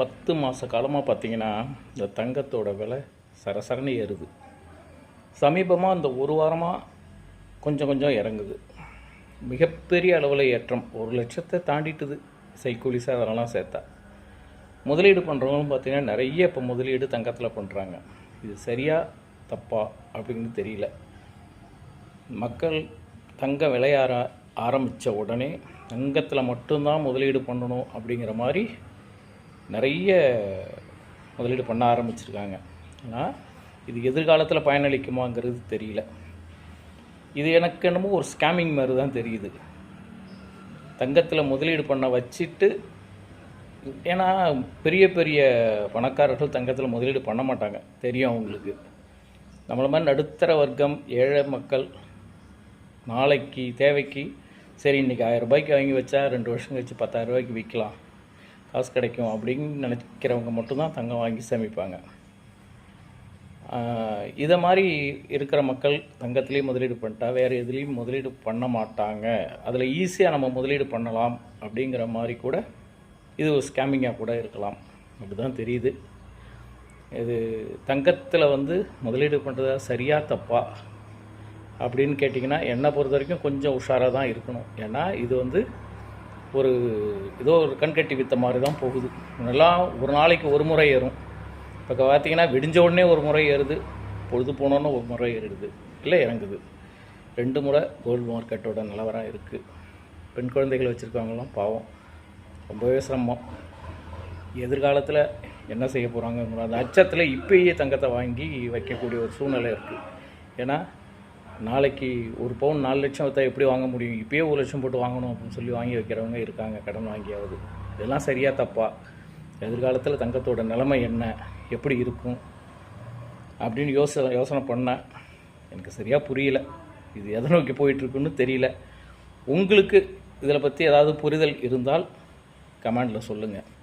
பத்து மாத காலமாக பார்த்தீங்கன்னா இந்த தங்கத்தோட விலை சரசரன்னு ஏறுது. சமீபமாக இந்த ஒரு வாரமாக கொஞ்சம் கொஞ்சம் இறங்குது. மிகப்பெரிய அளவில் ஏற்றம் ஒரு லட்சத்தை தாண்டிட்டுது சைக்கூலி அதெல்லாம் சேர்த்தா. முதலீடு பண்ணுறவங்களும் பார்த்தீங்கன்னா நிறைய இப்போ முதலீடு தங்கத்தில் பண்ணுறாங்க இது சரியா தப்பா அப்படின்னு தெரியல. மக்கள் தங்க விளையாட ஆரம்பித்த உடனே தங்கத்தில் மட்டும்தான் முதலீடு பண்ணணும் அப்படிங்கிற மாதிரி நிறைய முதலீடு பண்ண ஆரம்பிச்சிருக்காங்க. ஆனால் இது எதிர்காலத்தில் பயனளிக்குமாங்கிறது தெரியல. இது எனக்கு என்னமோ ஒரு ஸ்கேமிங் மாதிரி தான் தெரியுது. தங்கத்தில் முதலீடு பண்ண வச்சுட்டு ஏன்னா பெரிய பெரிய பணக்காரர்கள் தங்கத்தில் முதலீடு பண்ண மாட்டாங்க. தெரியும் அவங்களுக்கு. நம்மள மாதிரி நடுத்தர வர்க்கம் ஏழை மக்கள் நாளைக்கு தேவைக்கு சரி இன்றைக்கி ஆயிரம் ரூபாய்க்கு வாங்கி வச்சா ரெண்டு வருஷம் கழிச்சு பத்தாயிரம் ரூபாய்க்கு விற்கலாம் காசு கிடைக்கும் அப்படின்னு நினைக்கிறவங்க மட்டும்தான் தங்கம் வாங்கி சேமிப்பாங்க. இதை மாதிரி இருக்கிற மக்கள் தங்கத்திலே முதலீடு பண்ணிட்டா வேறு எதுலேயும் முதலீடு பண்ண மாட்டாங்க. அதில் ஈஸியாக நம்ம முதலீடு பண்ணலாம் அப்படிங்கிற மாதிரி கூட இது ஒரு ஸ்கேமிங்காக கூட இருக்கலாம். அப்படி தான் தெரியுது. இது தங்கத்தில் வந்து முதலீடு பண்ணுறதா சரியா தப்பா அப்படின்னு கேட்டிங்கன்னா என்னை பொறுத்த வரைக்கும் கொஞ்சம் உஷாராக தான் இருக்கணும். ஏன்னா இது வந்து ஒரு ஏதோ ஒரு கண்கட்டி வித்த மாதிரி தான் போகுது. முன்னெல்லாம் ஒரு நாளைக்கு ஒரு முறை ஏறும். இப்போ பார்த்தீங்கன்னா விடிஞ்ச உடனே ஒரு முறை ஏறுது பொழுது போனோன்னு ஒரு முறை ஏறுது இல்லை இறங்குது. ரெண்டு முறை கோல்டு மார்க்கெட்டோட நிலவரம் இருக்குது பெண் குழந்தைகள் வச்சுருக்கவங்களாம் பாவம். ரொம்பவே சிரமம். எதிர்காலத்தில் என்ன செய்ய போகிறாங்க அந்த அச்சத்தில் இப்பயே தங்கத்தை வாங்கி வைக்கக்கூடிய ஒரு சூழ்நிலை இருக்குது ஏன்னா நாளைக்கு ஒரு பவுன் நாலு லட்சம் வைத்தா எப்படி வாங்க முடியும்? இப்போயே ஒரு லட்சம் போட்டு வாங்கணும் அப்படின்னு சொல்லி வாங்கி வைக்கிறவங்க இருக்காங்க கடன் வாங்கியாவது. இதெல்லாம் சரியாக தப்பா? எதிர்காலத்தில் தங்கத்தோட நிலைமை என்ன? எப்படி இருக்கும்? அப்படின்னு யோசனை யோசனை பண்ணேன் எனக்கு சரியாக புரியல. இது எதை நோக்கி போயிட்டுருக்குன்னு தெரியல. உங்களுக்கு இதில் பற்றி ஏதாவது புரிதல் இருந்தால் கமெண்டில் சொல்லுங்கள்